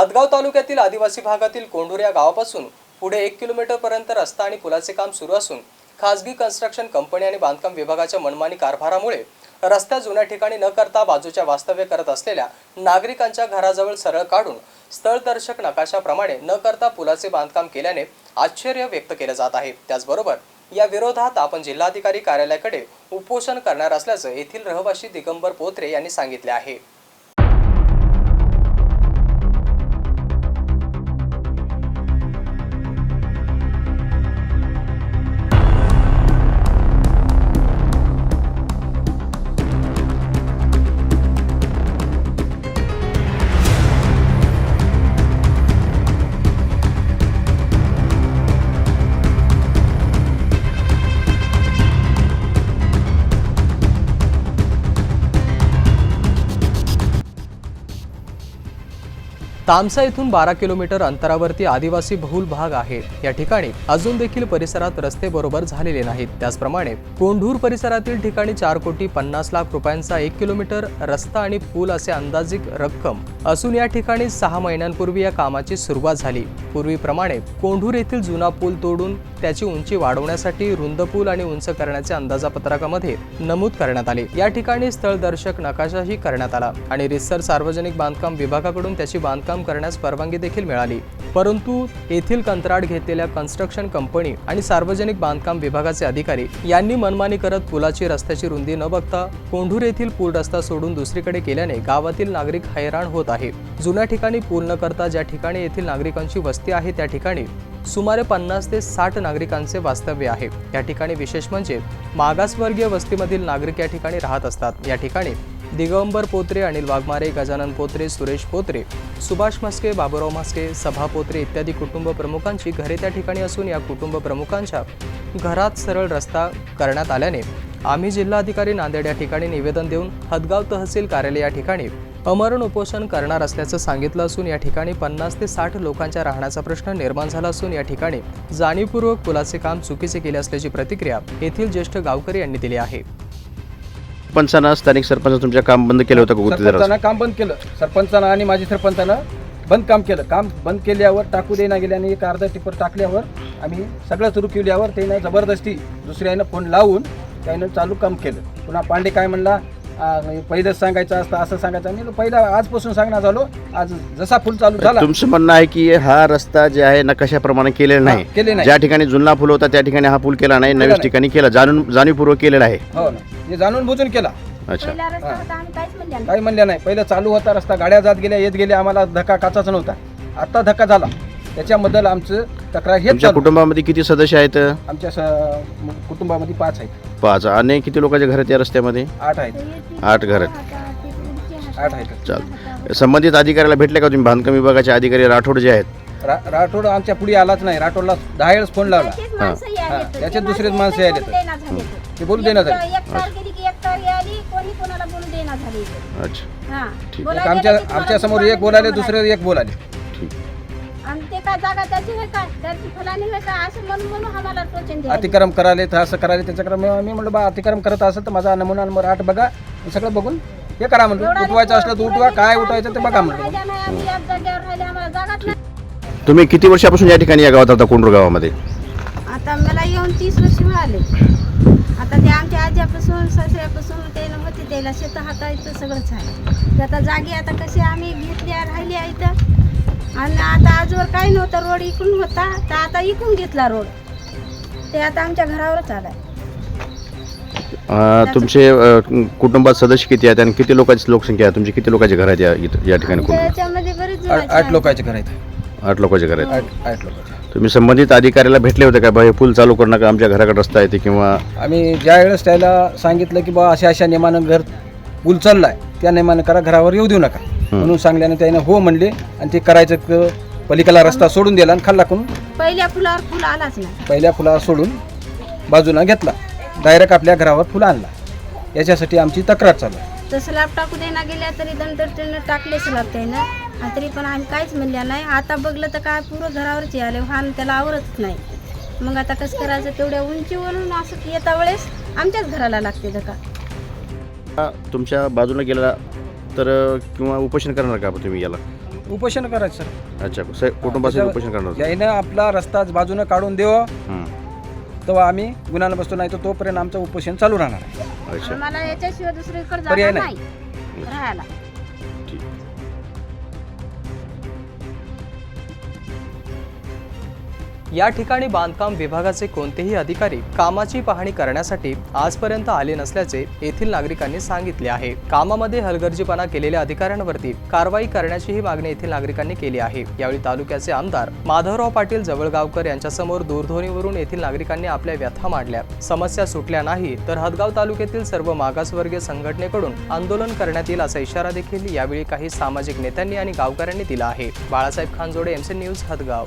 हदगाव तालुक्यातील आदिवासी भागातील कोंडूर या गावापासून पुढे एक किलोमीटरपर्यंत रस्ता आणि पुलाचे काम सुरू असून खासगी कन्स्ट्रक्शन कंपनी आणि बांधकाम विभागाच्या मनमानी कारभारामुळे रस्त्या जुन्या ठिकाणी न करता बाजूच्या वास्तव्य करत असलेल्या नागरिकांच्या घराजवळ सरळ काढून स्थळदर्शक नकाशाप्रमाणे न करता पुलाचे बांधकाम केल्याने आश्चर्य व्यक्त केलं जात आहे. त्याचबरोबर या विरोधात आपण जिल्हाधिकारी कार्यालयाकडे उपोषण करणार असल्याचं येथील रहिवाशी दिगंबर पोत्रे यांनी सांगितले आहे. तामसा येथून बारा किलोमीटर अंतरावरती आदिवासी बहुल भाग आहे या ठिकाणी अजून देखील परिसरात रस्ते बरोबर झालेले नाहीत. त्याचप्रमाणे कोंढूर परिसरातील ठिकाणी चार कोटी पन्नास लाख रुपयांचा एक किलोमीटर रस्ता आणि पूल असे अंदाजिक रक्कम असून या ठिकाणी सहा महिन्यांपूर्वी या कामाची सुरुवात झाली. पूर्वीप्रमाणे कोंढूर येथील जुना पूल तोडून त्याची उंची वाढवण्यासाठी रुंद पूल आणि उंच करण्याचे अंदाजापत्रकामध्ये नमूद करण्यात आले. या ठिकाणी स्थळदर्शक नकाशाही करण्यात आला आणि रिसर सार्वजनिक बांधकाम विभागाकडून त्याची बांधकाम करण्यास परवानगी देखील मिळाली. परंतु येथील कंत्राट घेतलेल्या कन्स्ट्रक्शन कंपनी आणि सार्वजनिक बांधकाम विभागाचे अधिकारी यांनी मनमानी करत पुलाची रस्त्याची रुंदी न बघता कोंढूर येथील पूल रस्ता सोडून दुसरीकडे केल्याने गावातील नागरिक हैराण होत आहे जुन्या ठिकाणी पूल न करता ज्या ठिकाणी येथील नागरिकांची वस्ती आहे त्या ठिकाणी सुमारे पन्नास ते साठ नागरिकांचे वास्तव्य आहे. या ठिकाणी विशेष म्हणजे मागासवर्गीय वस्तीमधील नागरिक या ठिकाणी राहत असतात. या ठिकाणी दिगंबर पोत्रे अनिल वाघमारे गजानन पोत्रे सुरेश पोत्रे सुभाष म्हस्के बाबुराव म्हस्के सभा पोत्रे इत्यादी कुटुंब प्रमुखांची घरे त्या ठिकाणी असून या कुटुंब प्रमुखांच्या घरात सरळ रस्ता करण्यात आल्याने आम्ही जिल्हाधिकारी नांदेड या ठिकाणी निवेदन देऊन हदगाव तहसील कार्यालय या ठिकाणी अमरण उपोषण करणार असल्याचं सांगितलं असून या ठिकाणी पन्नास ते साठ लोकांच्या राहण्याचा प्रश्न निर्माण झाला असून या ठिकाणी जाणीवपूर्वक पुलाचे काम चुकीचे केले असल्याची प्रतिक्रिया येथील ज्येष्ठ गावकरी यांनी दिली आहे. सरपंचानं स्थानिक सरपंच तुमच्या काम बंद केलं होतं सरपंचानं काम बंद केलं. सरपंचानं आणि माजी सरपंचानं बंद काम केलं. काम बंद केल्यावर टाकू देना गेल्याने एक अर्धा टिपर टाकल्यावर आम्ही सगळं सुरू केल्यावर त्यानं जबरदस्ती दुसऱ्यानं फोन लावून त्यानं चालू काम केलं. पुन्हा पांडे काय म्हणला आ, पहिलंच सांगायचं असतं असं सांगायचं आणि पहिला आजपासून सांगण्यात झालो. आज जसा फुल चालू झाला तुमचं म्हणणं आहे की हा रस्ता जे आहे नकाशाप्रमाणे केलेला नाही? केले नाही. ज्या ठिकाणी जुना पूल होता त्या ठिकाणी हा पूल केला नाही नवीन नाही. ठिकाणी केला जाणून जाणीवपूर्वक केलेला आहे. हो ना. हे जाणून बुजून केला. अच्छा. पहिला रस्ता होता आम्ही काहीच म्हणले नाही. काही म्हणलं नाही. पहिलं चालू होता रस्ता गाड्या जात गेल्या येत गेल्या आम्हाला धक्का काचाच नव्हता. आता धक्का झाला. त्याच्याबद्दल आमचं तक्रार हेच तुमच्या चालू. कुटुंबामध्ये किती सदस्य आहेत? आमच्या स- कुटुंबामध्ये पाच आहेत. पाच. आणि किती लोकांचे घर आहेत या रस्त्यामध्ये? आठ आहेत. आठ घर. आठ आहेत. चाल संबंधित अधिकाऱ्याला भेटले का तुम्ही? बांधकाम विभागाचे अधिकारी राठोड जे आहेत? रा राठोड आमच्या पुढे आलाच नाही. राठोडला दहा वेळेस फोन लावला. हा. त्याच्यात दुसरेच माणसं देना झालेत. ते. बोलू देणार एक- एक तार गेली की एक तार आली कोणी कोणाला बोलू देना झाली अच्छा. हा. आमच्या आमच्यासमोर एक बोलाले दुसरे एक बोलाले ठीक. आणि ते काय जागा त्याची होय काय त्याची फलानी होय काय असं म्हणून म्हणून आम्हाला टोचन द्यायला. अतिक्रम कराले तर असं कराले त्याच्याकडे मी मी म्हणलं बा अतिक्रम करत असेल तर माझा नमुना नंबर आठ बघा. हे सगळं बघून हे करा म्हणलं. एवढा उठवायचं असलं तर उठवा काय उठवायचं ते बघा म्हणलं. राहिल्या नाही, आम्ही याच जागेवर राहिले आम्हाला जागाच नाही. तुम्ही किती वर्षापासून या ठिकाणी या गावात आता कोंडूर गावामध्ये? आता मला येऊन तीस वर्ष मिळाले. आता ते आमच्या आज्यापासून सासऱ्यापासून ते होते त्याला शेत हातायचं सगळंच आहे. ते आता जागी आता कसे आम्ही घेतल्या राहिल्या इथं? आणि आता आजवर काही नव्हतं रोड इकडून होता. तर आता इकडून घेतला रोड. ते आता आमच्या घरावरच आलाय अं, तुमचे अं, कुटुंबात सदस्य किती आहेत आणि किती लोकांची लोकसंख्या आहे? तुमची किती लोकांचे घर आहेत या इथं- या ठिकाणी बरेच आठ जणांचे आठ आहेत. लोकांचे घर आहेत. आठ लोकांचे घर आहेत. आठ आठ लोकांचे. तुम्ही संबंधित अधिकाऱ्याला भेटले होते का? बा हे पूल चालू करू नका आमच्या घराकडे रस्ता येते किंवा आम्ही ज्या वेळेस त्याला सांगितलं की बा अशा अशा नियमानं घर पूल चाललाय त्या नियमानं करा घरावर येऊ देऊ नका. म्हणून सांगल्यानं त्याने हो म्हणले आणि ते करायचं क- पलीकडला रस्ता सोडून दिला आणि खाल्ला करून पहिल्या फुलावर फुल आलाच नाही. पहिल्या फुलावर सोडून बाजूला घेतला. डायरेक्ट आपल्या घरावर फुलं आणला. याच्यासाठी आमची तक्रार चालू आहे. तर स्लॅब टाकू देना गेल्या तरी दंड टाकले स्लॅब त्यानं आणि तरी पण आम्ही काहीच म्हणल्या नाही. आता बघलं तर काय पुरं घरावरच आले. वाहन त्याला आवरतच नाही. मग आता कसं करायचं? तेवढ्या उंचीवरून असं येता वेळेस आमच्याच घराला लागते धक्का. तुमच्या बाजूला गेला तर किंवा उपोषण करणार का तुम्ही याला? उपोषण करायचं सर. अच्छा स- कुटुंबासहित उपोषण करणार. यायनं आपला रस्ता बाजूनं काढून देवा. हं. तेव्हा आम्ही गुन्ह्याला बसतो नाही तर तोपर्यंत आमचं उपोषण चालू राहणार आहे. अच्छा. आम्हाला याच्याशिवाय दुसरीकडे पर्याय. नाही. राहायला. ठीक. या ठिकाणी बांधकाम विभागाचे कोणतेही अधिकारी कामाची पाहणी करण्यासाठी आजपर्यंत आले नसल्याचे येथील नागरिकांनी सांगितले आहे. कामामध्ये हलगर्जीपणा केलेल्या अधिकाऱ्यांवरती कारवाई करण्याचीही मागणी येथील नागरिकांनी केली आहे. यावेळी तालुक्याचे आमदार माधवराव पाटील जवळगावकर यांच्यासमोर दूरध्वनीवरून येथील नागरिकांनी आपल्या व्यथा मांडल्या. समस्या सुटल्या नाही तर हदगाव तालुक्यातील सर्व मागासवर्गीय संघटनेकडून आंदोलन करण्यात येईल असा इशारा देखील यावेळी काही सामाजिक नेत्यांनी आणि गावकऱ्यांनी दिला आहे. Balasaheb Khanjode MC news Hadgaon.